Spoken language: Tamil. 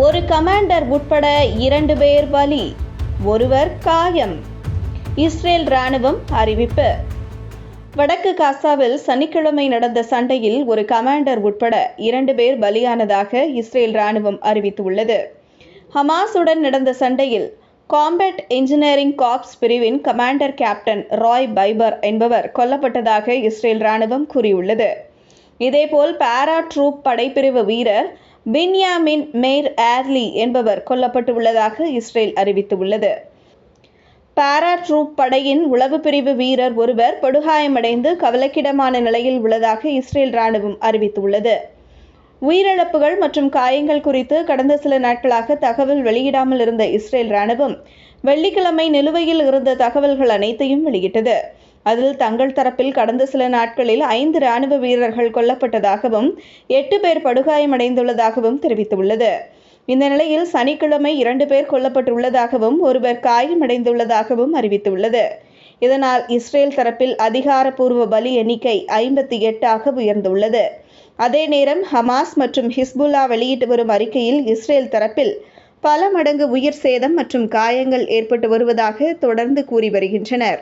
ஒரு கமாண்டர் உட்பட இரண்டு பேர் பலி ஒருவர் காயம். இஸ்ரேல் ராணுவம் அறிவிப்பு. வடக்கு காசாவில் சனிக்கிழமை நடந்த சண்டையில் ஒரு கமாண்டர் உட்பட இரண்டு பேர் பலியானதாக இஸ்ரேல் ராணுவம் அறிவித்துள்ளது. ஹமாஸுடன் நடந்த சண்டையில் காம்பேட் இன்ஜினியரிங் கார்ப்ஸ் பிரிவின் கமாண்டர் கேப்டன் ராய் பைபர் என்பவர் கொல்லப்பட்டதாக இஸ்ரேல் ராணுவம் கூறியுள்ளது. இதேபோல் பாரா ட்ரூப் படைப்பிரிவு வீரர் பின்யாமின் மேர் ஏர்லி என்பவர் கொல்லப்பட்டுள்ளதாக இஸ்ரேல் அறிவித்துள்ளது. பாரா ட்ரூப் படையின் உளவு பிரிவு வீரர் ஒருவர் படுகாயமடைந்து கவலைக்கிடமான நிலையில் உள்ளதாக இஸ்ரேல் ராணுவம் அறிவித்துள்ளது. உயிரிழப்புகள் மற்றும் காயங்கள் குறித்து கடந்த சில நாட்களாக தகவல் வெளியிடாமல் இருந்த இஸ்ரேல் ராணுவம் வெள்ளிக்கிழமை நிலுவையில் இருந்த தகவல்கள் அனைத்தையும் வெளியிட்டது. அதில் தங்கள் தரப்பில் கடந்த சில நாட்களில் ஐந்து ராணுவ வீரர்கள் கொல்லப்பட்டதாகவும் எட்டு பேர் படுகாயமடைந்துள்ளதாகவும் தெரிவித்துள்ளது. இந்த நிலையில் சனிக்கிழமை இரண்டு பேர் கொல்லப்பட்டுள்ளதாகவும் ஒருவர் காயமடைந்துள்ளதாகவும் அறிவித்துள்ளது. இதனால் இஸ்ரேல் தரப்பில் அதிகாரப்பூர்வ பலி எண்ணிக்கை ஐம்பத்தி எட்டாக உயர்ந்துள்ளது. அதே நேரம் ஹமாஸ் மற்றும் ஹிஸ்புல்லா வெளியிட்டு வரும் அறிக்கையில் இஸ்ரேல் தரப்பில் பல மடங்கு உயிர் சேதம் மற்றும் காயங்கள் ஏற்பட்டு வருவதாக தொடர்ந்து கூறி வருகின்றனர்.